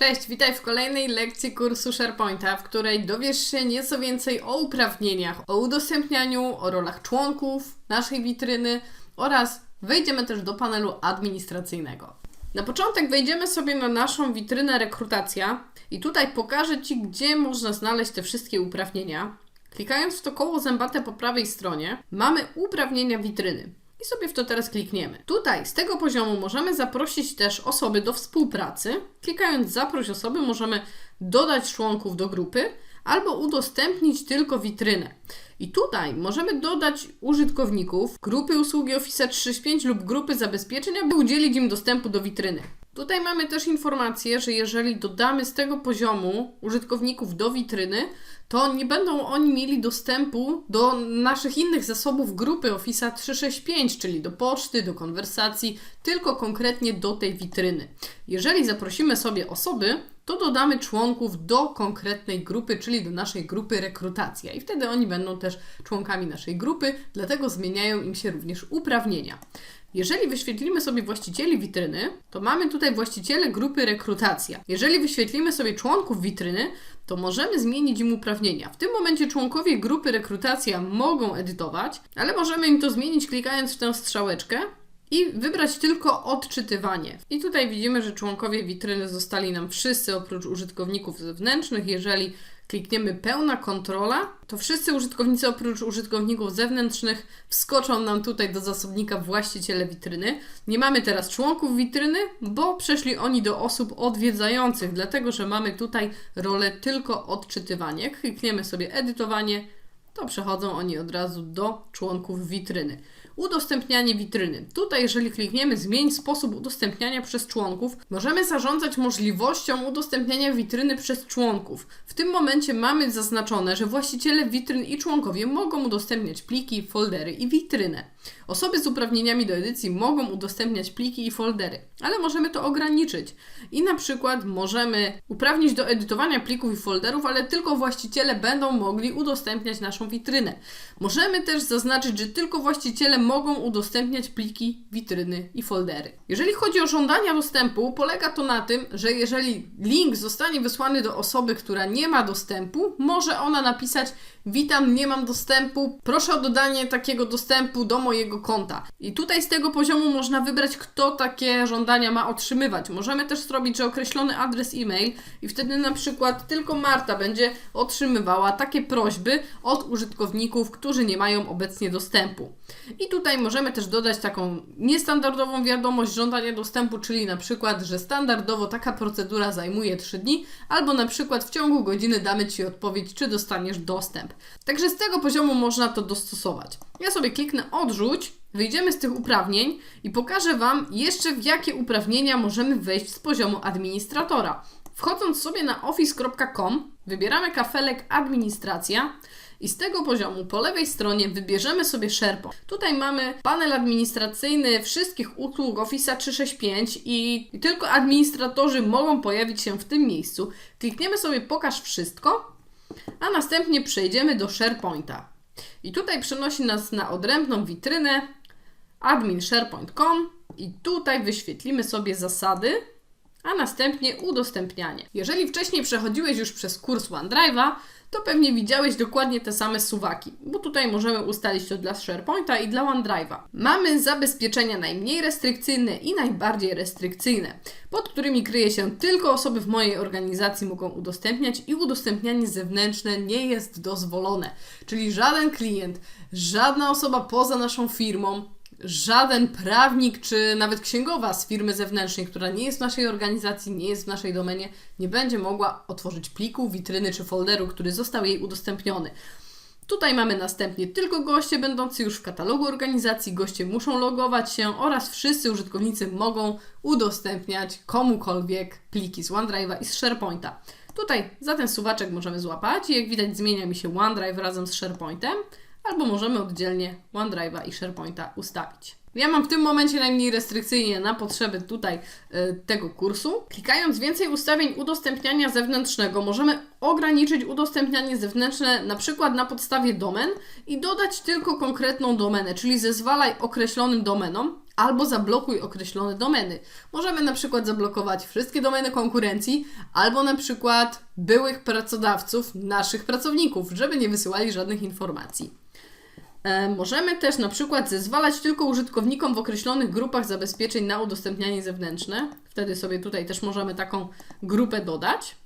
Cześć, witaj w kolejnej lekcji kursu SharePointa, w której dowiesz się nieco więcej o uprawnieniach, o udostępnianiu, o rolach członków naszej witryny oraz wejdziemy też do panelu administracyjnego. Na początek wejdziemy sobie na naszą witrynę rekrutacja i tutaj pokażę Ci, gdzie można znaleźć te wszystkie uprawnienia. Klikając w to koło zębate po prawej stronie, mamy uprawnienia witryny. I sobie w to teraz klikniemy. Tutaj z tego poziomu możemy zaprosić też osoby do współpracy. Klikając zaproś osoby możemy dodać członków do grupy albo udostępnić tylko witrynę. I tutaj możemy dodać użytkowników grupy usługi Office 365 lub grupy zabezpieczeń, aby udzielić im dostępu do witryny. Tutaj mamy też informację, że jeżeli dodamy z tego poziomu użytkowników do witryny, to nie będą oni mieli dostępu do naszych innych zasobów grupy Office 365, czyli do poczty, do konwersacji, tylko konkretnie do tej witryny. Jeżeli zaprosimy sobie osoby, to dodamy członków do konkretnej grupy, czyli do naszej grupy rekrutacja i wtedy oni będą też członkami naszej grupy, dlatego zmieniają im się również uprawnienia. Jeżeli wyświetlimy sobie właścicieli witryny, to mamy tutaj właściciele grupy rekrutacja. Jeżeli wyświetlimy sobie członków witryny, to możemy zmienić im uprawnienia. W tym momencie członkowie grupy rekrutacja mogą edytować, ale możemy im to zmienić klikając w tę strzałeczkę i wybrać tylko odczytywanie. I tutaj widzimy, że członkowie witryny zostali nam wszyscy oprócz użytkowników zewnętrznych. Jeżeli klikniemy pełna kontrola, to wszyscy użytkownicy oprócz użytkowników zewnętrznych wskoczą nam tutaj do zasobnika właściciele witryny. Nie mamy teraz członków witryny, bo przeszli oni do osób odwiedzających, dlatego że mamy tutaj rolę tylko odczytywanie. Klikniemy sobie edytowanie, to przechodzą oni od razu do członków witryny. Udostępnianie witryny. Tutaj, jeżeli klikniemy zmień sposób udostępniania przez członków, możemy zarządzać możliwością udostępniania witryny przez członków. W tym momencie mamy zaznaczone, że właściciele witryn i członkowie mogą udostępniać pliki, foldery i witrynę. Osoby z uprawnieniami do edycji mogą udostępniać pliki i foldery, ale możemy to ograniczyć. I na przykład możemy uprawnić do edytowania plików i folderów, ale tylko właściciele będą mogli udostępniać naszą witrynę. Możemy też zaznaczyć, że tylko właściciele mogą udostępniać pliki, witryny i foldery. Jeżeli chodzi o żądania dostępu, polega to na tym, że jeżeli link zostanie wysłany do osoby, która nie ma dostępu, może ona napisać: Witam, nie mam dostępu, proszę o dodanie takiego dostępu do mojego konta. I tutaj z tego poziomu można wybrać, kto takie żądania ma otrzymywać. Możemy też zrobić, że określony adres e-mail i wtedy na przykład tylko Marta będzie otrzymywała takie prośby od użytkowników, którzy nie mają obecnie dostępu. I tutaj możemy też dodać taką niestandardową wiadomość żądania dostępu, czyli na przykład, że standardowo taka procedura zajmuje 3 dni, albo na przykład w ciągu godziny damy Ci odpowiedź, czy dostaniesz dostęp. Także z tego poziomu można to dostosować. Ja sobie kliknę odrzuć, wyjdziemy z tych uprawnień i pokażę Wam jeszcze w jakie uprawnienia możemy wejść z poziomu administratora. Wchodząc sobie na office.com, wybieramy kafelek administracja i z tego poziomu po lewej stronie wybierzemy sobie SharePoint. Tutaj mamy panel administracyjny wszystkich usług Office 365 i tylko administratorzy mogą pojawić się w tym miejscu. Klikniemy sobie pokaż wszystko, a następnie przejdziemy do SharePointa. I tutaj przenosi nas na odrębną witrynę admin.sharepoint.com i tutaj wyświetlimy sobie zasady, a następnie udostępnianie. Jeżeli wcześniej przechodziłeś już przez kurs OneDrive'a, to pewnie widziałeś dokładnie te same suwaki, bo tutaj możemy ustalić to dla SharePointa i dla OneDrive'a. Mamy zabezpieczenia najmniej restrykcyjne i najbardziej restrykcyjne, pod którymi kryje się tylko osoby w mojej organizacji mogą udostępniać i udostępnianie zewnętrzne nie jest dozwolone. Czyli żaden klient, żadna osoba poza naszą firmą żaden prawnik czy nawet księgowa z firmy zewnętrznej, która nie jest w naszej organizacji, nie jest w naszej domenie, nie będzie mogła otworzyć pliku, witryny czy folderu, który został jej udostępniony. Tutaj mamy następnie tylko goście będący już w katalogu organizacji, goście muszą logować się oraz wszyscy użytkownicy mogą udostępniać komukolwiek pliki z OneDrive'a i z SharePointa. Tutaj za ten suwaczek możemy złapać i jak widać zmienia mi się OneDrive razem z SharePointem, albo możemy oddzielnie OneDrive'a i SharePointa ustawić. Ja mam w tym momencie najmniej restrykcyjnie na potrzeby tutaj e, tego kursu. Klikając więcej ustawień udostępniania zewnętrznego, możemy ograniczyć udostępnianie zewnętrzne na przykład na podstawie domen i dodać tylko konkretną domenę, czyli zezwalaj określonym domenom albo zablokuj określone domeny. Możemy na przykład zablokować wszystkie domeny konkurencji, albo na przykład byłych pracodawców naszych pracowników, żeby nie wysyłali żadnych informacji. E, Możemy też na przykład zezwalać tylko użytkownikom w określonych grupach zabezpieczeń na udostępnianie zewnętrzne. Wtedy sobie tutaj też możemy taką grupę dodać.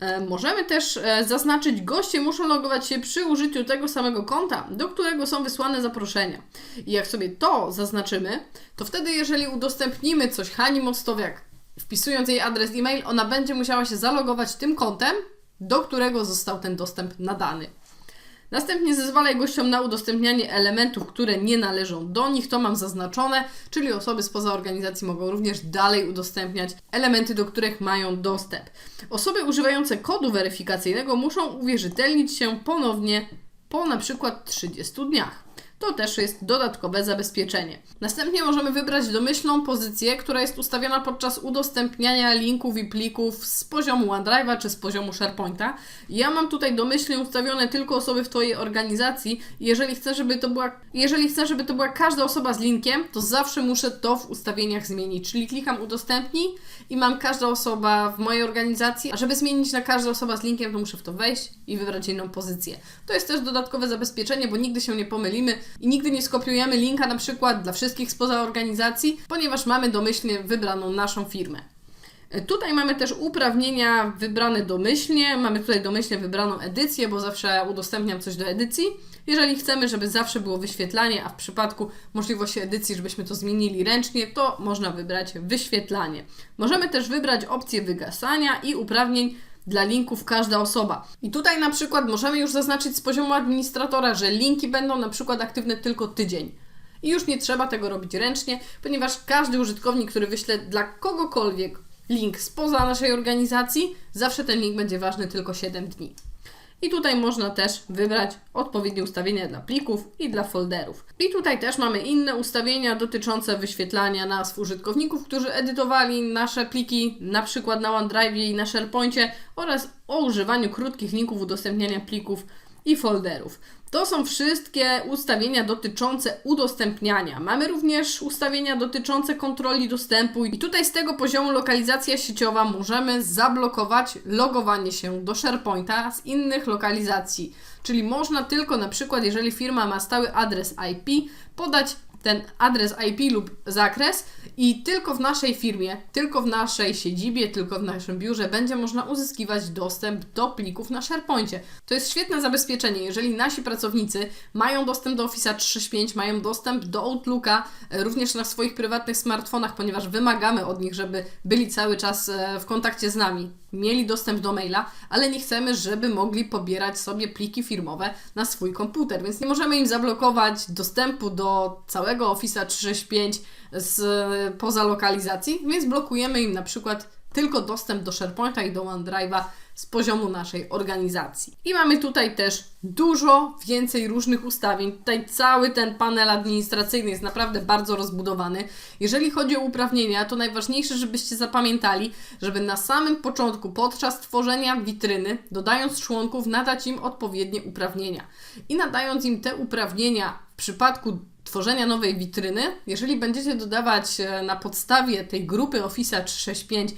E, Możemy też e, zaznaczyć, goście muszą logować się przy użyciu tego samego konta, do którego są wysłane zaproszenia. I jak sobie to zaznaczymy, to wtedy jeżeli udostępnimy coś Hani Mostowiak, wpisując jej adres e-mail, ona będzie musiała się zalogować tym kontem, do którego został ten dostęp nadany. Następnie zezwalaj gościom na udostępnianie elementów, które nie należą do nich. To mam zaznaczone, czyli osoby spoza organizacji mogą również dalej udostępniać elementy, do których mają dostęp. Osoby używające kodu weryfikacyjnego muszą uwierzytelnić się ponownie po na przykład 30 dniach. To też jest dodatkowe zabezpieczenie. Następnie możemy wybrać domyślną pozycję, która jest ustawiona podczas udostępniania linków i plików z poziomu OneDrive'a czy z poziomu SharePointa. Ja mam tutaj domyślnie ustawione tylko osoby w Twojej organizacji. Jeżeli chcę, żeby to była, jeżeli chcę, żeby to była każda osoba z linkiem, to zawsze muszę to w ustawieniach zmienić. Czyli klikam udostępnij i mam każda osoba w mojej organizacji, a żeby zmienić na każda osoba z linkiem, to muszę w to wejść i wybrać inną pozycję. To jest też dodatkowe zabezpieczenie, bo nigdy się nie pomylimy i nigdy nie skopiujemy linka na przykład dla wszystkich spoza organizacji, ponieważ mamy domyślnie wybraną naszą firmę. E, Tutaj mamy też uprawnienia wybrane domyślnie. Mamy tutaj domyślnie wybraną edycję, bo zawsze udostępniam coś do edycji. Jeżeli chcemy, żeby zawsze było wyświetlanie, a w przypadku możliwości edycji, żebyśmy to zmienili ręcznie, to można wybrać wyświetlanie. Możemy też wybrać opcję wygasania i uprawnień dla linków każda osoba. I tutaj na przykład możemy już zaznaczyć z poziomu administratora, że linki będą na przykład aktywne tylko tydzień. I już nie trzeba tego robić ręcznie, ponieważ każdy użytkownik, który wyśle dla kogokolwiek link spoza naszej organizacji, zawsze ten link będzie ważny tylko 7 dni. I tutaj można też wybrać odpowiednie ustawienia dla plików i dla folderów. I tutaj też mamy inne ustawienia dotyczące wyświetlania nazw użytkowników, którzy edytowali nasze pliki, na przykład na OneDrive i na SharePoincie oraz o używaniu krótkich linków udostępniania plików i folderów. To są wszystkie ustawienia dotyczące udostępniania. Mamy również ustawienia dotyczące kontroli dostępu i tutaj z tego poziomu lokalizacja sieciowa możemy zablokować logowanie się do SharePointa z innych lokalizacji. Czyli można tylko na przykład, jeżeli firma ma stały adres IP, podać ten adres IP lub zakres i tylko w naszej firmie, tylko w naszej siedzibie, tylko w naszym biurze będzie można uzyskiwać dostęp do plików na SharePoincie. To jest świetne zabezpieczenie. Jeżeli nasi pracownicy mają dostęp do Office 365, mają dostęp do Outlooka, e, również na swoich prywatnych smartfonach, ponieważ wymagamy od nich, żeby byli cały czas e, w kontakcie z nami, mieli dostęp do maila, ale nie chcemy, żeby mogli pobierać sobie pliki firmowe na swój komputer, więc nie możemy im zablokować dostępu do całego Office 365 z, poza lokalizacji, więc blokujemy im na przykład tylko dostęp do SharePointa i do OneDrive'a z poziomu naszej organizacji. I mamy tutaj też dużo więcej różnych ustawień. Tutaj cały ten panel administracyjny jest naprawdę bardzo rozbudowany. Jeżeli chodzi o uprawnienia, to najważniejsze, żebyście zapamiętali, żeby na samym początku, podczas tworzenia witryny, dodając członków, nadać im odpowiednie uprawnienia. I nadając im te uprawnienia w przypadku tworzenia nowej witryny, jeżeli będziecie dodawać e, na podstawie tej grupy Office 365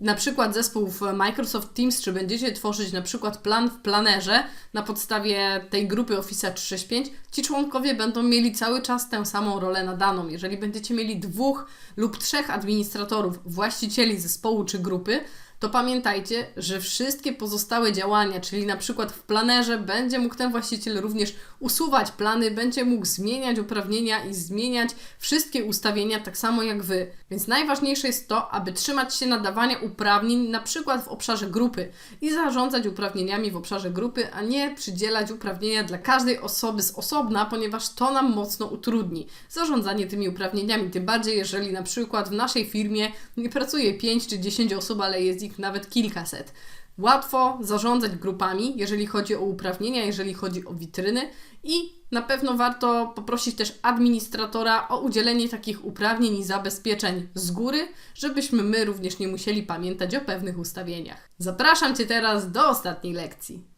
na przykład zespół w Microsoft Teams, czy będziecie tworzyć na przykład plan w planerze na podstawie tej grupy Office 365, ci członkowie będą mieli cały czas tę samą rolę nadaną. Jeżeli będziecie mieli dwóch lub trzech administratorów, właścicieli zespołu czy grupy, to pamiętajcie, że wszystkie pozostałe działania, czyli na przykład w planerze, będzie mógł ten właściciel również usuwać plany, będzie mógł zmieniać uprawnienia i zmieniać wszystkie ustawienia tak samo jak Wy. Więc najważniejsze jest to, aby trzymać się nadawania uprawnień na przykład w obszarze grupy i zarządzać uprawnieniami w obszarze grupy, a nie przydzielać uprawnienia dla każdej osoby z osobna, ponieważ to nam mocno utrudni zarządzanie tymi uprawnieniami. Tym bardziej, jeżeli na przykład w naszej firmie nie pracuje 5 czy 10 osób, ale jest ich nawet kilkaset. łatwo zarządzać grupami, jeżeli chodzi o uprawnienia, jeżeli chodzi o witryny i na pewno warto poprosić też administratora o udzielenie takich uprawnień i zabezpieczeń z góry, żebyśmy my również nie musieli pamiętać o pewnych ustawieniach. Zapraszam Cię teraz do ostatniej lekcji.